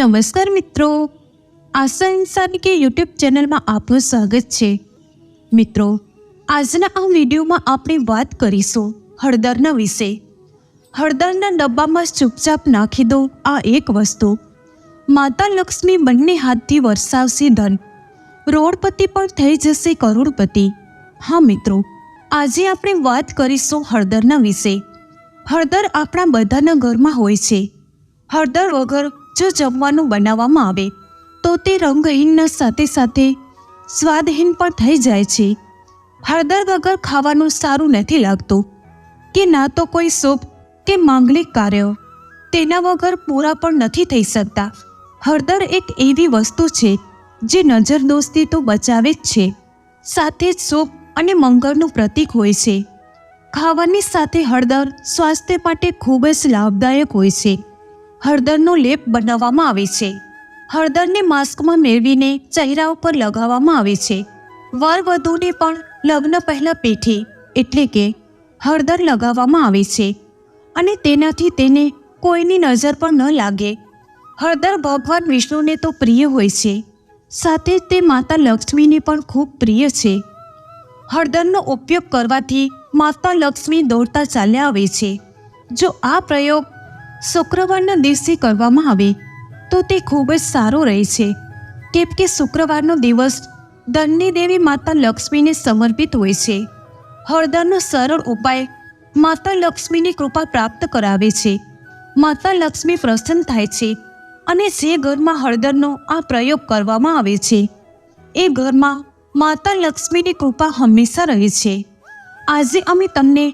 નમસ્કાર મિત્રો. આશા ઇન્સાન કે યુટ્યુબ ચેનલમાં આપનું સ્વાગત છે. મિત્રો, આજના આ વિડીયોમાં આપણે વાત કરીશું હળદરના વિશે. હળદરના ડબ્બામાં ચૂપચાપ નાખી દો આ એક વસ્તુ. માતા લક્ષ્મી બંને હાથથી વરસાવશે ધન. રોડપતિ પણ થઈ જશે કરોડપતિ. હા મિત્રો, આજે આપણે વાત કરીશું હળદરના વિશે. હળદર આપણા બધાના ઘરમાં હોય છે. હળદર વગર જો જમવાનું બનાવવામાં આવે, તો તે રંગહીનના સાથે સાથે સ્વાદહીન પણ થઈ જાય છે. હળદર વગર ખાવાનું સારું નથી લાગતું, કે ના તો કોઈ સૂપ કે માંગલિક કાર્ય. તેના વગર પૂરા પણ નથી થઈ શકતા. હળદર એક એવી વસ્તુ છે, જે નજરદોસ્તી તો બચાવે જ છે. સાથે જ સૂપ અને મંગળનું પ્રતીક હોય છે. ખાવાની સાથે હળદર સ્વાસ્થ્ય માટે ખૂબ જ લાભદાયક હોય છે. હળદરનો લેપ બનાવવામાં આવે છે. હળદરને માસ્કમાં મેળવીને ચહેરા ઉપર લગાવવામાં આવે છે. વર વધુને પણ લગ્ન પહેલાં પેઠી, એટલે કે હળદર લગાવવામાં આવે છે. અને તેનાથી તેને કોઈની નજર પણ ન લાગે. હળદર ભગવાન વિષ્ણુને તો પ્રિય હોય છે. સાથે તે માતા લક્ષ્મીને પણ ખૂબ પ્રિય છે. હળદરનો ઉપયોગ કરવાથી માતા લક્ષ્મી દોડતા ચાલ્યા આવે છે. જો આ પ્રયોગ શુક્રવારના દિવસે કરવામાં આવે, તો તે ખૂબ જ સારો રહે છે. કેમ કે શુક્રવારનો દિવસ ધનની દેવી માતા લક્ષ્મીને સમર્પિત હોય છે. હળદરનો સરળ ઉપાય માતા લક્ષ્મીની કૃપા પ્રાપ્ત કરાવે છે. માતા લક્ષ્મી પ્રસન્ન થાય છે અને જે ઘરમાં હળદરનો આ પ્રયોગ કરવામાં આવે છે, એ ઘરમાં માતા લક્ષ્મીની કૃપા હંમેશા રહે છે. આજે અમે તમને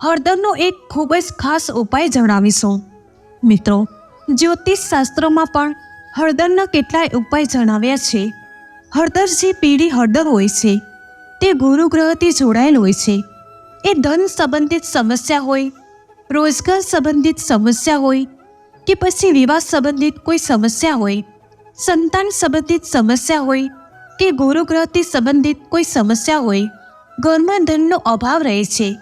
હળદરનો એક ખૂબ જ ખાસ ઉપાય જણાવીશું. મિત્રો જ્યોતિષ શાસ્ત્રોમાં પણ હળદરના કેટલાય ઉપાય જણાવ્યા છે. હળદર જે પીળી હળદર હોય છે, તે ગુરુ ગ્રહથી જોડાયેલ હોય છે. એ ધન સંબંધિત સમસ્યા હોય, રોજગાર સંબંધિત સમસ્યા હોય કે પછી વિવાહ સંબંધિત કોઈ સમસ્યા હોય, સંતાન સંબંધિત સમસ્યા હોય કે ગુરુ ગ્રહથી સંબંધિત કોઈ સમસ્યા હોય, ઘરમાં ધનનો અભાવ રહે છે.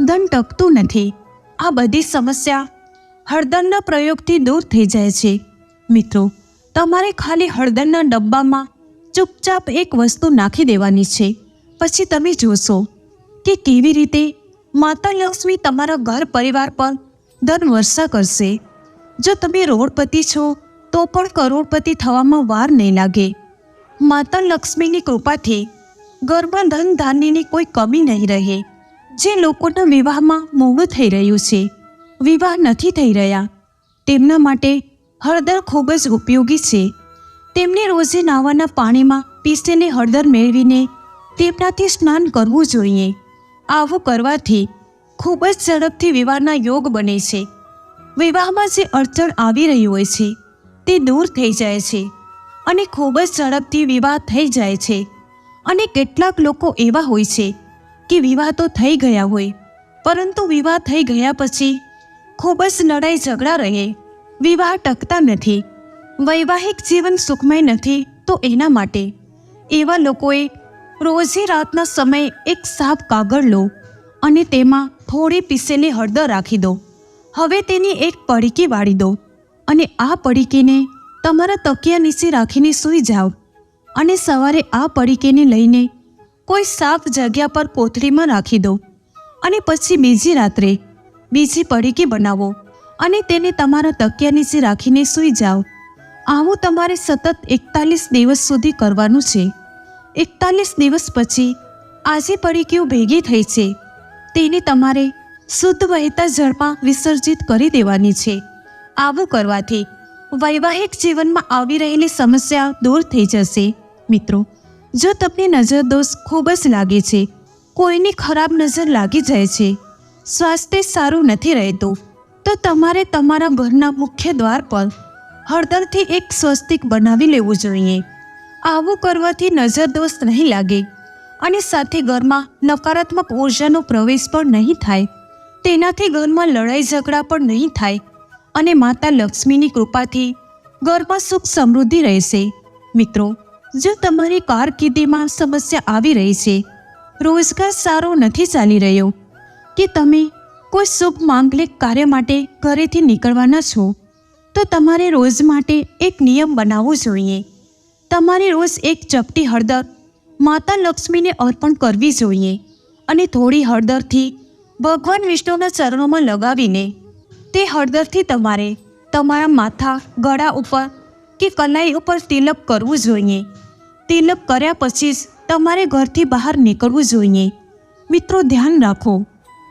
ધન ટકતું નથી. આ બધી સમસ્યા હળદરના પ્રયોગથી દૂર થઈ જાય છે. મિત્રો, તમારે ખાલી હળદરના ડબ્બામાં ચૂપચાપ એક વસ્તુ નાખી દેવાની છે. પછી તમે જોશો કે કેવી રીતે માતા લક્ષ્મી તમારા ઘર પરિવાર પર ધન વર્ષા કરશે. જો તમે રોડપતિ છો, તો પણ કરોડપતિ થવામાં વાર નહીં લાગે. માતા લક્ષ્મીની કૃપાથી ઘરમાં ધન ધાન્યની કોઈ કમી નહીં રહે. જે લોકોના વિવાહમાં મોડું થઈ રહ્યું છે. વિવાહ નથી થઈ રહ્યા. તેમના માટે હળદર ખૂબ જ ઉપયોગી છે. તેમને રોજે નાવાના પાણીમાં પીસીને હળદર મેળવીને તેમનાથી સ્નાન કરવું જોઈએ. આવું કરવાથી ખૂબ જ ઝડપથી વિવાહના યોગ બને છે. વિવાહમાં જે અડચણ આવી રહી હોય છે, તે દૂર થઈ જાય છે અને ખૂબ જ ઝડપથી વિવાહ થઈ જાય છે. અને કેટલાક લોકો એવા હોય છે કે વિવાહ તો થઈ ગયા હોય, પરંતુ વિવાહ થઈ ગયા પછી ખૂબ જ લડાઈ ઝઘડા રહે, વિવાહ ટકતા નથી, વૈવાહિક જીવન સુખમય નથી તો એના માટે. એવા લોકોએ રોજે રાતના સમયે એક સાફ કાગળ લો અને તેમાં થોડી પીસેલી હળદર રાખી દો. હવે તેની એક પડીકી વાળી દો અને આ પડીકીને તમારા તકિયા નીચે રાખીને સૂઈ જાઓ અને સવારે આ પડીકીને લઈને કોઈ સાફ જગ્યા પર કોથળીમાં રાખી દો અને પછી બીજી રાત્રે બીજી પડીકી બનાવો અને તેને તમારા તકિયા નીચે રાખીને સૂઈ જાઓ. આવું તમારે સતત એકતાલીસ દિવસ સુધી કરવાનું છે. એકતાલીસ દિવસ પછી આજે પડીકીઓ ભેગી થઈ છે. તેને તમારે શુદ્ધ વહેતા જળમાં વિસર્જિત કરી દેવાની છે. આવું કરવાથી વૈવાહિક જીવનમાં આવી રહેલી સમસ્યા દૂર થઈ જશે. મિત્રો, જો તમને નજર દોષ ખૂબ જ લાગે છે, કોઈની ખરાબ નજર લાગી જાય છે સ્વાસ્થ્ય સારું નથી રહેતું, તો તમારે તમારા ઘરના મુખ્ય દ્વાર પર હળદરથી એક સ્વસ્તિક બનાવી લેવું જોઈએ. આવું કરવાથી નજર નહીં લાગે અને સાથે ઘરમાં નકારાત્મક ઉર્જાનો પ્રવેશ પણ નહીં થાય. તેનાથી ઘરમાં લડાઈ ઝઘડા પણ નહીં થાય અને માતા લક્ષ્મીની કૃપાથી ઘરમાં સુખ સમૃદ્ધિ રહેશે. મિત્રો, જો તમારી કારકિર્દીમાં સમસ્યા આવી રહી છે, રોજગાર સારો નથી ચાલી રહ્યો કે તમે કોઈ શુભ માંગલિક કાર્ય માટે ઘરેથી નીકળવાના છો, તો તમારે રોજ માટે એક નિયમ બનાવવો જોઈએ. તમારે રોજ એક ચપટી હળદર માતા લક્ષ્મીને અર્પણ કરવી જોઈએ અને થોડી હળદરથી ભગવાન વિષ્ણુના ચરણોમાં લગાવીને તે હળદરથી તમારે તમારા માથા, ગળા ઉપર કે કલાઈ ઉપર તિલક કરવું જોઈએ. તિલક કર્યા પછી જ તમારે ઘરથી બહાર નીકળવું જોઈએ. મિત્રો, ધ્યાન રાખો.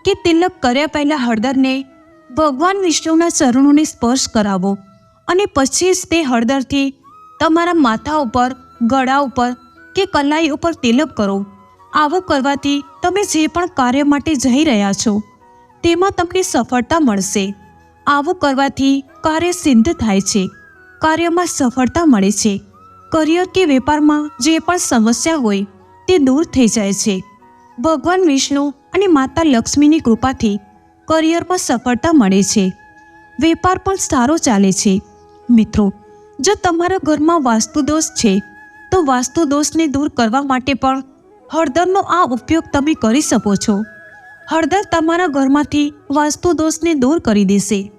કે તિલક કર્યા પહેલાં હળદરને ભગવાન વિષ્ણુના ચરણોને સ્પર્શ કરાવો અને પછી જ તે હળદરથી તમારા માથા ઉપર, ગળા ઉપર કે કલાઈ ઉપર તિલક કરો. આવું કરવાથી તમે જે પણ કાર્ય માટે જઈ રહ્યા છો, તેમાં તમને સફળતા મળશે. આવું કરવાથી કાર્ય સિદ્ધ થાય છે. કાર્યમાં સફળતા મળે છે. કરિયર કે વેપારમાં જે પણ સમસ્યા હોય તે દૂર થઈ જાય છે. ભગવાન વિષ્ણુ અને માતા લક્ષ્મીની કૃપાથી કરિયરમાં સફળતા મળે છે. વેપાર પણ સારો ચાલે છે. મિત્રો, જો તમારા ઘરમાં વાસ્તુદોષ છે, તો વાસ્તુદોષને દૂર કરવા માટે પણ હળદરનો આ ઉપયોગ તમે કરી શકો છો. હળદર તમારા ઘરમાંથી વાસ્તુદોષને દૂર કરી દેશે.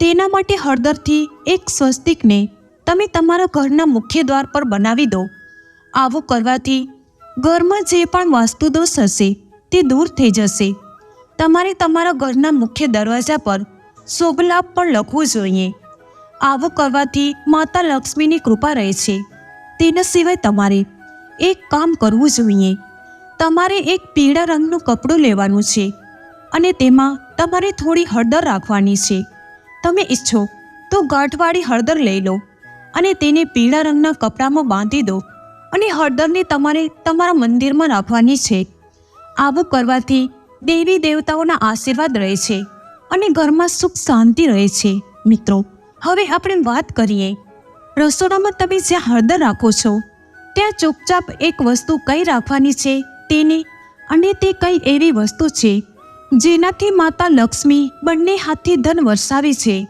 તેના માટે હળદરથી એક સ્વસ્તિકને તમે તમારા ઘરના મુખ્ય દ્વાર પર બનાવી દો. આવું કરવાથી ઘરમાં જે પણ વાસ્તુદોષ હશે તે દૂર થઈ જશે. તમારે તમારા ઘરના મુખ્ય દરવાજા પર શુભ લાભ પણ લખવું જોઈએ. આવું કરવાથી માતા લક્ષ્મીની કૃપા રહે છે. તેના સિવાય તમારે એક કામ કરવું જોઈએ. તમારે એક પીળા રંગનું કપડું લેવાનું છે અને તેમાં તમારે થોડી હળદર રાખવાની છે. તમે ઈચ્છો તો ગાંઠવાળી હળદર લઈ લો અને તેને પીળા રંગના કપડામાં બાંધી દો અને હળદરને તમારે તમારા મંદિરમાં રાખવાની છે. આવું કરવાથી દેવી દેવતાઓના આશીર્વાદ રહે છે અને ઘરમાં સુખ શાંતિ રહે છે. મિત્રો, હવે આપણે વાત કરીએ, રસોડામાં તમે જ્યાં હળદર રાખો છો, ત્યાં ચૂપચાપ એક વસ્તુ કઈ રાખવાની છે તેની અને તે કઈ એવી વસ્તુ છે જેનાથી માતા લક્ષ્મી બંને હાથથી ધન વરસાવે છે.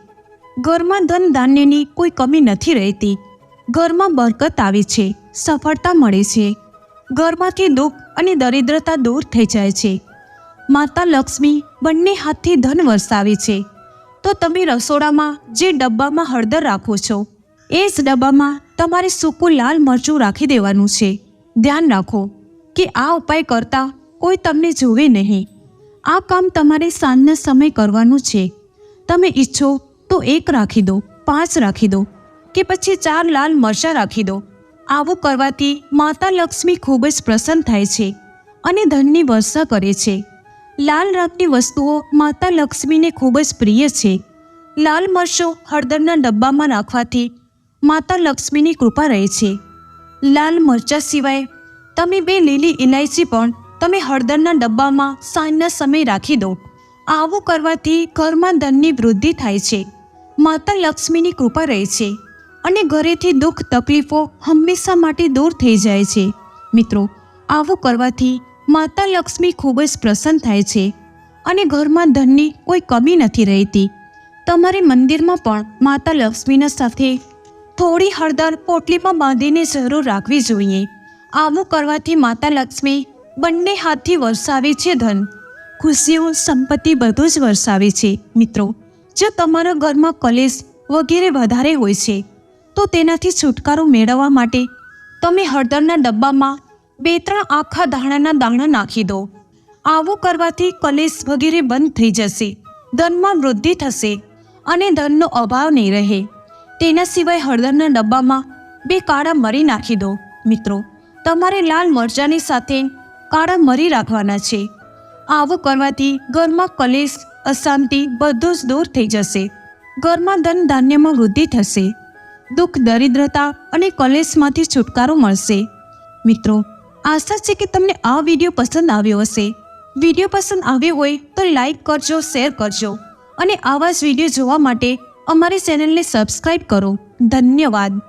ઘરમાં ધન ધાન્યની કોઈ કમી નથી રહેતી. ઘરમાં બરકત આવે છે, સફળતા મળે છે. ઘરમાંથી દુઃખ અને દરિદ્રતા દૂર થઈ જાય છે. માતા લક્ષ્મી બંને હાથથી ધન વરસાવે છે. તો તમે રસોડામાં જે ડબ્બામાં હળદર રાખો છો, એ જ ડબ્બામાં તમારે સૂકું લાલ મરચું રાખી દેવાનું છે. ધ્યાન રાખો કે આ ઉપાય કરતાં કોઈ તમને જોવે નહીં. આ કામ તમારે સાંજના સમય કરવાનું છે. તમે ઈચ્છો તો એક રાખી દો, પાંચ રાખી દો કે પછી ચાર લાલ મરચાં રાખી દો. આવું કરવાથી માતા લક્ષ્મી ખૂબ જ પ્રસન્ન થાય છે અને ધનની વર્ષા કરે છે. લાલ રંગની વસ્તુઓ માતા લક્ષ્મીને ખૂબ જ પ્રિય છે. લાલ મરચો હળદરના ડબ્બામાં રાખવાથી માતા લક્ષ્મીની કૃપા રહે છે. લાલ મરચા સિવાય તમે બે લીલી ઇલાયચી પણ તમે હળદરના ડબ્બામાં સાંજના સમય રાખી દો. આવું કરવાથી ઘરમાં ધનની વૃદ્ધિ થાય છે. માતા લક્ષ્મીની કૃપા રહે છે. અને ઘરેથી દુઃખ તકલીફો હંમેશા માટે દૂર થઈ જાય છે. મિત્રો, આવું કરવાથી માતા લક્ષ્મી ખૂબ જ પ્રસન્ન થાય છે અને ઘરમાં ધનની કોઈ કમી નથી રહેતી. તમારે મંદિરમાં પણ માતા લક્ષ્મીના સાથે થોડી હળદર પોટલીમાં બાંધીને જરૂર રાખવી જોઈએ. આવું કરવાથી માતા લક્ષ્મી બંને હાથથી વરસાવે છે ધન. ખુશીઓ, સંપત્તિ બધું જ વરસાવે છે. મિત્રો, જો તમારા ઘરમાં કલેશ વગેરે વધારે હોય છે તો તેનાથી છુટકારો મેળવવા માટે તમે હળદરના ડબ્બામાં બે ત્રણ આખા દાણાના દાણા નાખી દો. આવું કરવાથી કલેશ વગેરે બંધ થઈ જશે. ધનમાં વૃદ્ધિ થશે અને ધનનો અભાવ નહીં રહે. તેના સિવાય હળદરના ડબ્બામાં બે કાળા મરી નાખી દો. મિત્રો, તમારે લાલ મરચાંની સાથે કાળા મરી રાખવાના છે. આવું કરવાથી ઘરમાં કલેશ, અશાંતિ બધું જ દૂર થઈ જશે. ઘરમાં ધન ધાન્યમાં વૃદ્ધિ થશે. દુઃખ, દરિદ્રતા અને કલેશમાંથી છુટકારો મળશે. મિત્રો, આશા છે કે તમને આ વીડિયો પસંદ આવ્યો હશે. વીડિયો પસંદ આવ્યો હોય તો લાઈક કરજો, શેર કરજો અને આવા જ વીડિયો જોવા માટે અમારી ચેનલને સબસ્ક્રાઈબ કરો. ધન્યવાદ.